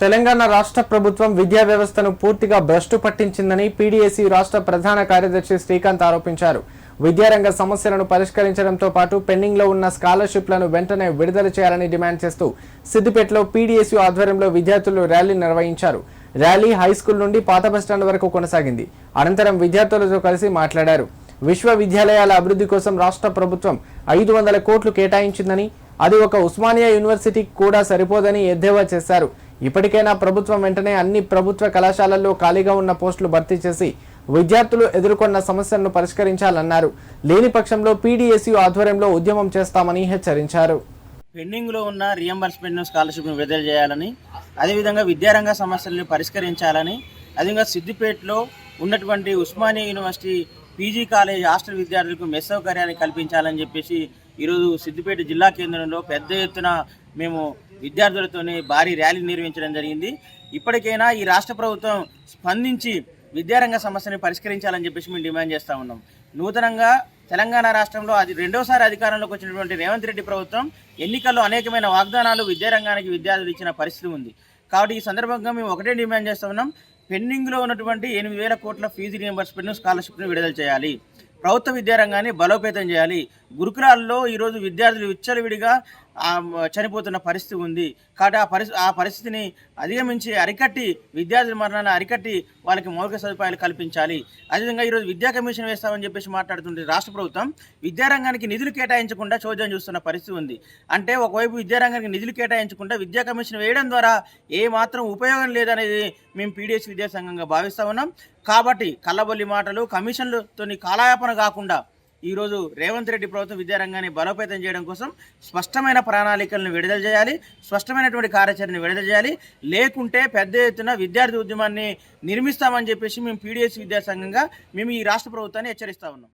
తెలంగాణ రాష్ట్ర ప్రభుత్వం విద్యా వ్యవస్థను పూర్తిగా భ్రష్టు పట్టించిందని పీడీఎస్యూ రాష్ట్ర ప్రధాన కార్యదర్శి శ్రీకాంత్ ఆరోపించారు. విద్యారంగ సమస్యలను పరిష్కరించడంతో పాటు పెండింగ్లో ఉన్న స్కాలర్షిప్లను వెంటనే విడుదల చేయాలని డిమాండ్ చేస్తూ సిద్దిపేటలో పీడీఎస్యూ ఆధ్వర్యంలో విద్యార్థులు ర్యాలీ నిర్వహించారు. ర్యాలీ హై స్కూల్ నుండి పాత బస్టాండ్ వరకు కొనసాగింది. అనంతరం విద్యార్థులతో కలిసి మాట్లాడారు. విశ్వవిద్యాలయాల అభివృద్ధి కోసం రాష్ట్ర ప్రభుత్వం ఐదు వందల కోట్లు కేటాయించిందని అది ఒక ఉస్మానియా యూనివర్సిటీకి కూడా సరిపోదని ఎద్దేవా చేశారు. ఇప్పటికైనా ప్రభుత్వం వెంటనే అన్ని ప్రభుత్వ కళాశాలల్లో ఖాళీగా ఉన్న పోస్టులు భర్తీ చేసి విద్యార్థులు ఎదుర్కొన్న సమస్యలను పరిష్కరించాలన్నారు. లేని పక్షంలో పీడీఎస్యూ ఆధ్వర్యంలో ఉద్యమం చేస్తామని హెచ్చరించారు. పెండింగ్లో ఉన్న రియంబర్స్మెంట్ స్కాలర్షిప్ను విడుదల చేయాలని అదేవిధంగా విద్యారంగ సమస్యలను పరిష్కరించాలని అదేవిధంగా సిద్దిపేటలో ఉన్నటువంటి Osmania university PG college hostel విద్యార్థులకు మెస్ సౌకర్యాన్ని కల్పించాలని చెప్పేసి ఈరోజు సిద్దిపేట జిల్లా కేంద్రంలో పెద్ద ఎత్తున మేము విద్యార్థులతోనే భారీ ర్యాలీ నిర్వహించడం జరిగింది. ఇప్పటికైనా ఈ రాష్ట్ర ప్రభుత్వం స్పందించి విద్యారంగ సమస్యని పరిష్కరించాలని చెప్పేసి మేము డిమాండ్ చేస్తూ ఉన్నాం. నూతనంగా తెలంగాణ రాష్ట్రంలో అది రెండోసారి అధికారంలోకి వచ్చినటువంటి రేవంత్ రెడ్డి ప్రభుత్వం ఎన్నికల్లో అనేకమైన వాగ్దానాలు విద్యారంగానికి విద్యార్థులు ఇచ్చిన పరిస్థితి ఉంది. కాబట్టి ఈ సందర్భంగా మేము ఒకటే డిమాండ్ చేస్తూ ఉన్నాం. పెండింగ్లో ఉన్నటువంటి ఎనిమిది వేల కోట్ల ఫీజు రియంబర్స్మెంట్ స్కాలర్షిప్ను విడుదల చేయాలి. ప్రభుత్వ విద్యారంగాన్ని బలోపేతం చేయాలి. గురుకులాల్లో ఈరోజు విద్యార్థులు విచ్చలవిడిగా చనిపోతున్న పరిస్థితి ఉంది. కాబట్టి ఆ పరిస్థితి ఆ పరిస్థితిని అధిగమించి అరికట్టి విద్యార్థుల మరణాన్ని అరికట్టి వాళ్ళకి మౌలిక సదుపాయాలు కల్పించాలి. అదేవిధంగా ఈరోజు విద్యా కమిషన్ వేస్తామని చెప్పేసి మాట్లాడుతుంది రాష్ట్ర ప్రభుత్వం విద్యారంగానికి నిధులు కేటాయించకుండా చోద్యం చూస్తున్న పరిస్థితి ఉంది. అంటే ఒకవైపు విద్యారంగానికి నిధులు కేటాయించకుండా విద్యా కమిషన్ వేయడం ద్వారా ఏ మాత్రం ఉపయోగం లేదనేది మేము పీడిఎస్ విద్యాసంఘంగా భావిస్తా ఉన్నాం. కాబట్టి కళ్ళబొల్లి మాటలు కమిషన్లతోని కాలయాపన కాకుండా ఈరోజు రేవంత్ రెడ్డి ప్రభుత్వం విద్యారంగాన్ని బలోపేతం చేయడం కోసం స్పష్టమైన ప్రణాళికలను విడుదల చేయాలి స్పష్టమైనటువంటి కార్యాచరణ విడుదల చేయాలి. లేకుంటే పెద్ద ఎత్తున విద్యార్థి ఉద్యమాన్ని నిర్మిస్తామని చెప్పేసి మేము పీడిఎస్ విద్యాసంఘంగా మేము ఈ రాష్ట్ర ప్రభుత్వాన్ని హెచ్చరిస్తా ఉన్నాం.